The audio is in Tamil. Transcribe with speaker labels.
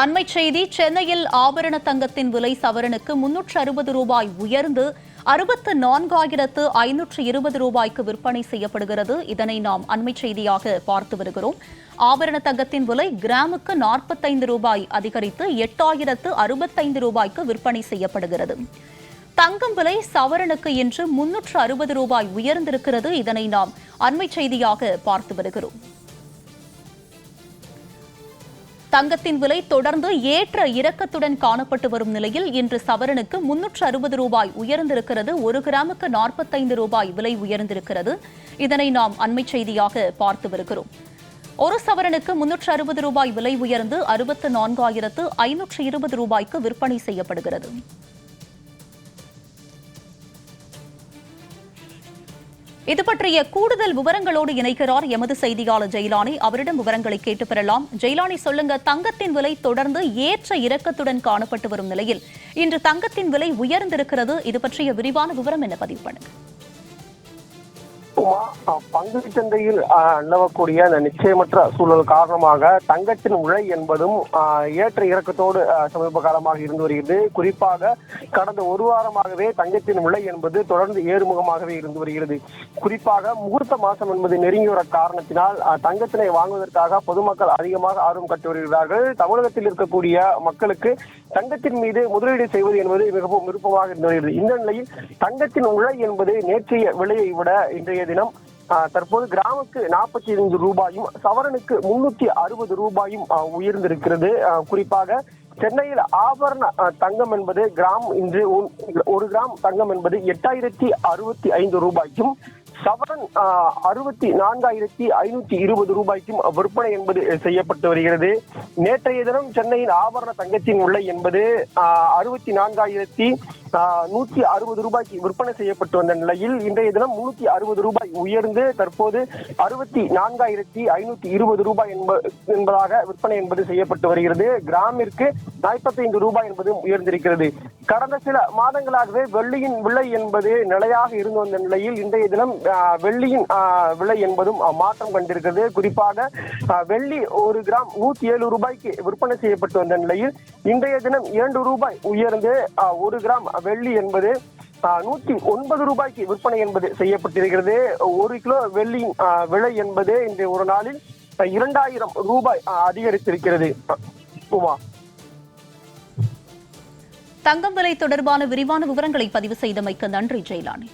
Speaker 1: அண்மை செய்தி சென்னையில் ஆபரண தங்கத்தின் விலை சவரனுக்கு முன்னூற்று அறுபது ரூபாய் உயர்ந்து அறுபத்து நான்காயிரத்து ஐநூற்று இருபது ரூபாய்க்கு விற்பனை செய்யப்படுகிறது. இதனை நாம் அண்மை செய்தியாக பார்த்து வருகிறோம். ஆபரண தங்கத்தின் விலை கிராமுக்கு நாற்பத்தைந்து ரூபாய் அதிகரித்து எட்டாயிரத்து அறுபத்தைந்து ரூபாய்க்கு விற்பனை செய்யப்படுகிறது. தங்கம் விலை சவரனுக்கு இன்று முன்னூற்று அறுபது ரூபாய் உயர்ந்திருக்கிறது. இதனை நாம் அண்மை செய்தியாக பார்த்து வருகிறோம். தங்கத்தின் விலை தொடர்ந்து ஏற்ற இறக்கத்துடன் காணப்பட்டு வரும் நிலையில் இன்று சவரனுக்கு முன்னூற்று அறுபது ரூபாய் உயர்ந்திருக்கிறது. ஒரு கிராமுக்கு நாற்பத்தைந்து ரூபாய் விலை உயர்ந்திருக்கிறது. இதனை நாம் அண்மை செய்தியாக பார்த்து வருகிறோம். ஒரு சவரனுக்கு முன்னூற்று அறுபது ரூபாய் விலை உயர்ந்து அறுபத்து நான்காயிரத்து ஐநூற்று இருபது ரூபாய்க்கு விற்பனை செய்யப்படுகிறது. இது பற்றிய கூடுதல் விவரங்களோடு இணைக்கிறார் எமது செய்தியாளர் ஜெயிலானி. அவரிடம் விவரங்களை கேட்டு பெறலாம். ஜெயிலானி சொல்லுங்க தங்கத்தின் விலை தொடர்ந்து ஏற்ற இறக்கத்துடன் காணப்பட்டு வரும் நிலையில் இன்று தங்கத்தின் விலை உயர்ந்திருக்கிறது. இது பற்றிய விரிவான விவரம் என்ன? பதிவு பண்ணுங்க.
Speaker 2: உமா அஹ், சந்தையில் நிலவக்கூடிய அந்த நிச்சயமற்ற சூழல் காரணமாக தங்கத்தின் உழை என்பதும் ஏற்ற இறக்கத்தோடு சமீப காலமாக இருந்து வருகிறது. குறிப்பாக கடந்த ஒரு வாரமாகவே தங்கத்தின் விலை என்பது தொடர்ந்து ஏறுமுகமாகவே இருந்து வருகிறது. குறிப்பாக முகூர்த்த மாசம் என்பது நெருங்கி வர காரணத்தினால் தங்கத்தினை வாங்குவதற்காக பொதுமக்கள் அதிகமாக ஆர்வம் காட்டி வருகிறார்கள். தமிழகத்தில் இருக்கக்கூடிய மக்களுக்கு தங்கத்தின் மீது முதலீடு செய்வது என்பது மிகவும் விருப்பமாக இருந்து வருகிறது. இந்த நிலையில் தங்கத்தின் உழை என்பது நேற்றைய விலையை விட இன்றைய தினம் தற்போது கிராமுக்கு நாற்பத்தி ஐந்து ரூபாயும் சவரனுக்கு முன்னூத்தி அறுபது ரூபாயும் உயர்ந்திருக்கிறது. குறிப்பாக சென்னையில் ஆபரண தங்கம் என்பது கிராம் இன்று ஒன்- ஒரு கிராம் தங்கம் என்பது எட்டாயிரத்தி அறுபத்தி ஐந்து ரூபாய்க்கும் சவரன் அறுபத்தி நான்காயிரத்தி ஐநூத்தி இருபது ரூபாய்க்கும் விற்பனை என்பது செய்யப்பட்டு வருகிறது. நேற்றைய தினம் சென்னையின் ஆபரண தங்கத்தின் உள்ள என்பது அறுபத்தி நான்காயிரத்தி நூத்தி அறுபது ரூபாய்க்கு விற்பனை செய்யப்பட்டு வந்த நிலையில் இன்றைய தினம் முன்னூத்தி அறுபது ரூபாய் உயர்ந்து தற்போது அறுபத்தி நான்காயிரத்தி ஐநூத்தி இருபது ரூபாய் என்ப- என்பதாக விற்பனை என்பது செய்யப்பட்டு வருகிறது. கிராமிற்கு நாற்பத்தைந்து ரூபாய் என்பது உயர்ந்திருக்கிறது. கடந்த சில மாதங்களாகவே வெள்ளியின் விலை என்பது நிலையாக இருந்து வந்த நிலையில் இன்றைய தினம் வெள்ளியின் விலை என்பதும் மாற்றம் கண்டிருக்கிறது. குறிப்பாக வெள்ளி ஒரு கிராம் நூத்தி ஏழு ரூபாய்க்கு விற்பனை செய்யப்பட்டு வந்த நிலையில் இன்றைய தினம் இரண்டு ரூபாய் உயர்ந்து ஒரு கிராம் வெள்ளி என்பது நூத்தி ஒன்பது ரூபாய்க்கு விற்பனை என்பது செய்யப்பட்டிருக்கிறது. ஒரு கிலோ வெள்ளியின் விலை என்பது இன்றைய ஒரு நாளில் இரண்டாயிரம் ரூபாய் அதிகரித்திருக்கிறது. உமா?
Speaker 1: தங்கம் விலை தொடர்பான விரிவான விவரங்களை பதிவு செய்தமைக்கு நன்றி ஜெயலானி.